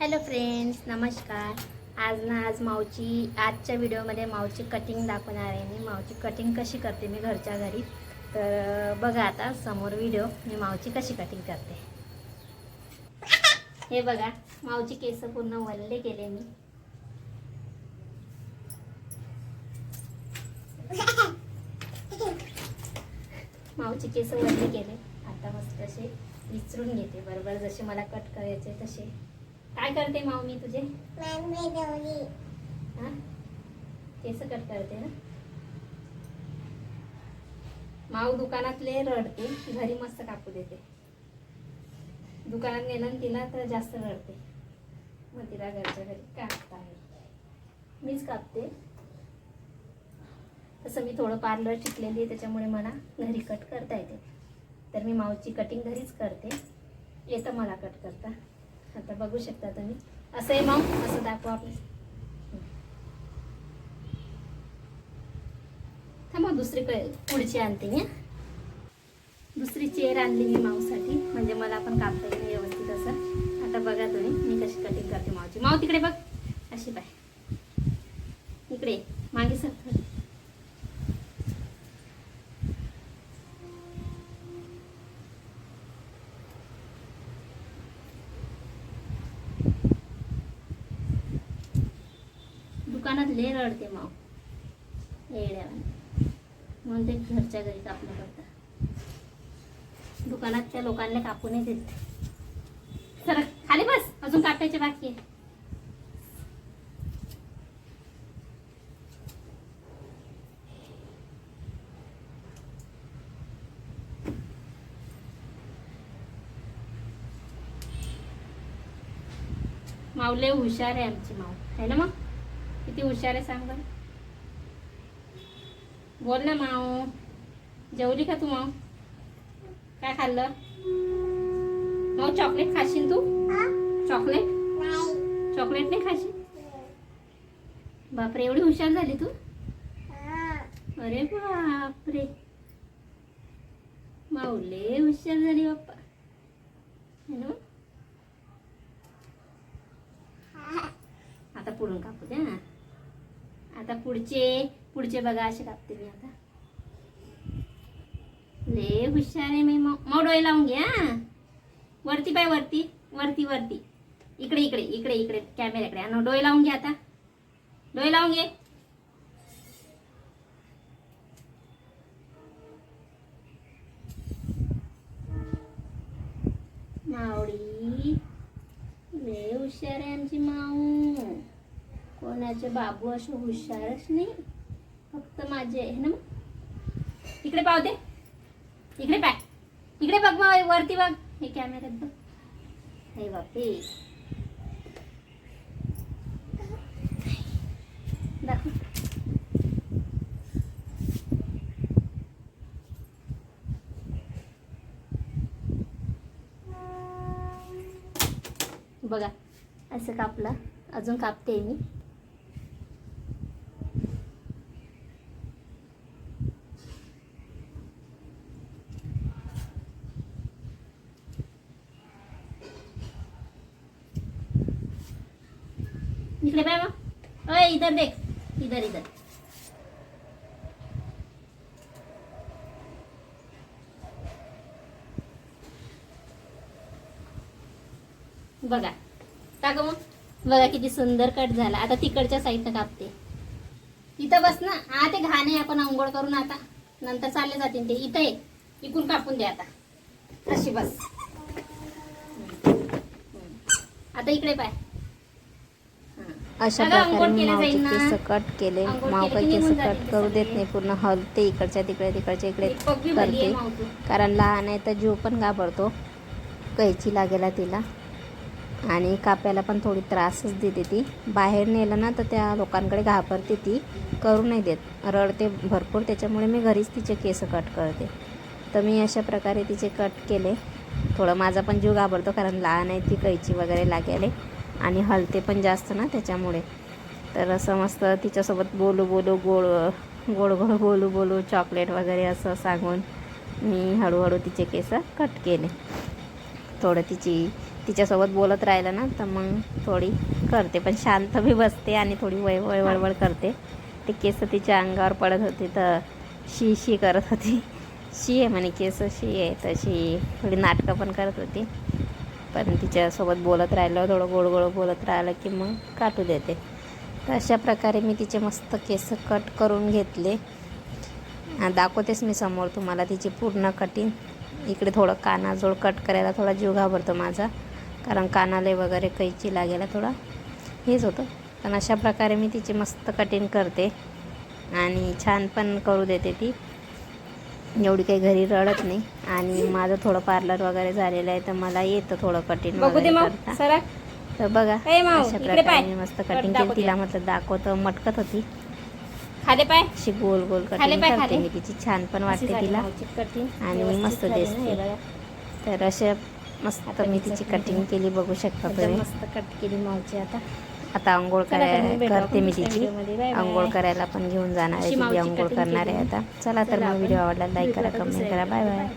Hello friends नमस्कार. आज ना आज मावची आजच्या व्हिडिओमध्ये मावची कटिंग दाखवणार आहे. मी मावची कटिंग कशी करते मी घरच्या घरी? तर बघा आता समोर व्हिडिओ मी मावची कशी कटिंग करते? हे बघा मावची केस पूर्ण वल्ले केले मी. मावची केस वल्ले केले. आता मस्त असे विचरून घेते. बरोबर जसे मला कट करायचे तसे. काय करते माव मी तुझे हा? केस कट करते ना? माऊ दुकानातले रडते घरी मस्त कापू देते. दुकानात नेलं तिला तर जास्त रडते. मग तिला घरच्या घरी कापता मीच कापते. तसं मी थोडं पार्लर शिकलेली आहे त्याच्यामुळे मला घरी कट करता येते. तर मी माऊची कटिंग घरीच करते. येतं मला कट करता. आता बघू शकता तुम्ही. असं आहे माऊ असं दाखवा आपण. थांबा दुसरी पुढची आणते मी दुसरी चेअर आणली मी माऊसाठी. म्हणजे मला पण कापता येईल व्यवस्थित असं. आता बघा तुम्ही मी कशी कटिंग करते माऊची. माऊ तिकडे बघ. अशी पाय. इकडे मागे सर. दुकानात ले रडते माव. येड्यावाने म्हणून ते घरच्या घरी कापलं करतात दुकानात त्या लोकांना कापू नाही देत. सर खाली बस. अजून कापायचे बाकी आहे. माऊले हुशार आहे आमची माऊ आहे ना मग? किती हुशार आहे सांग बोल ना माऊ. जेवली का तू माऊ? काय खाल्लं? माऊ चॉकलेट खाशील तू? चॉकलेट चॉकलेट नाही खाशील? बापरे एवढी हुशार झाली तू? अरे बापरे. माऊले हुशार झाली बाप्पा. हॅलो आता पुढून कापू द्या ना. आता पुढचे पुढचे बघा असे कापते मी आता. ले हुशार आहे मी. मग डोळे लावून घ्या वरती पाय, वरती. वरती वरती. इकडे इकडे इकडे इकडे. कॅमेऱ्याकडे. आणि डोळे लावून घ्या आता. डोळे लावून घे. मावडी लय हुशार आहे आमची माऊ. माझे बाबू असे हुशारच नाही. फक्त माझे आहे ना इकडे पावते इकडे पाय. इकडे बघ मग वरती बघ. हे कॅमेऱ्यात बघ. हे बापे दाखव. बघा असं कापला. अजून कापते मी. इकडे पाय मग. अय इधर देख. इधर इधर. बघा. टाक मग. बघा किती सुंदर कट झाला. आता तिकडच्या साईडनं कापते. इथं बस ना. आ ते घाण आहे आपण आंघोळ करून आता. नंतर चालले जातील ते. इथं आहे इकून कापून दे आता. अशी बस. आता इकडे पाय. अशा प्रकारे मी मावचे. केस कट केले. माव काही केस कट करू देत. नाही पूर्ण हलते इकडच्या तिकडे तिकडच्या इकडे करते. कारण लहान आहे तर जीव पण घाबरतो. कैची लागेला तिला. आणि काप्याला पण थोडी त्रासच देते ती. बाहेर नेलं ना तर त्या लोकांकडे घाबरते ती. करू नाही देत. रडते भरपूर. त्याच्यामुळे मी घरीच तिचे केस कट करते. तर मी अशा प्रकारे तिचे कट केले. थोडं माझा पण जीव घाबरतो कारण लहान आहे ती कैची वगैरे लागेले. आणि हलते पण जास्त ना त्याच्यामुळे. तर असं मस्त तिच्यासोबत बोलू बोलू गोड गोड गोड बोलू बोलू चॉकलेट वगैरे असं सांगून मी हळूहळू तिचे केस कट केले. थोडं तिची तिच्यासोबत बोलत राहिलं ना तर मग थोडी करते. पण शांत बी बसते आणि थोडी वय वळवळ करते. ते केस तिच्या अंगावर पडत होते तर शी शी करत होती. शी आहे म्हणे केस शी आहे तशी थोडी नाटकं पण करत होती. पण तिच्यासोबत बोलत राहिलं थोडं गोड गोड बोलत राहिलं की मग काटू देते. तर अशा प्रकारे मी तिचे मस्त केस कट करून घेतले. दाखवतेच मी समोर तुम्हाला तिची पूर्ण कटिंग इकडे थोडं कानाजोड कट करायला थोडा जीव घाबरतो माझा. कारण कानाले वगैरे कैची लागायला थोडा. हेच होतं. पण अशा प्रकारे मी तिची मस्त कटिंग करते. आणि छान पण करू देते ती. एवढी काही घरी रडत नाही. आणि माझं थोडं पार्लर वगैरे झालेलं आहे तर मला येतं थोडं कटिंग वगैरे करता. तर बघा अशा प्रकारे मस्त कट कटिंग. केली तिला म्हटलं दाखवतं मटकत होती. खाले पाय. अशी गोल गोल कटिंग करते. मी तिची छान पण वाटते तिला. आणि मस्त दिसते. तर अशा मस्त मी तिची कटिंग केली बघू शकता तुम्ही. मस्त कट केली मावची आता. आता आंघोळ करायला करते मी तिची. आंघोळ करायला पण घेऊन जाणार आहे तिची आंघोळ करणार आहे. आता चला तर मग व्हिडिओ आवडला लाईक करा कमेंट करा. Bye bye.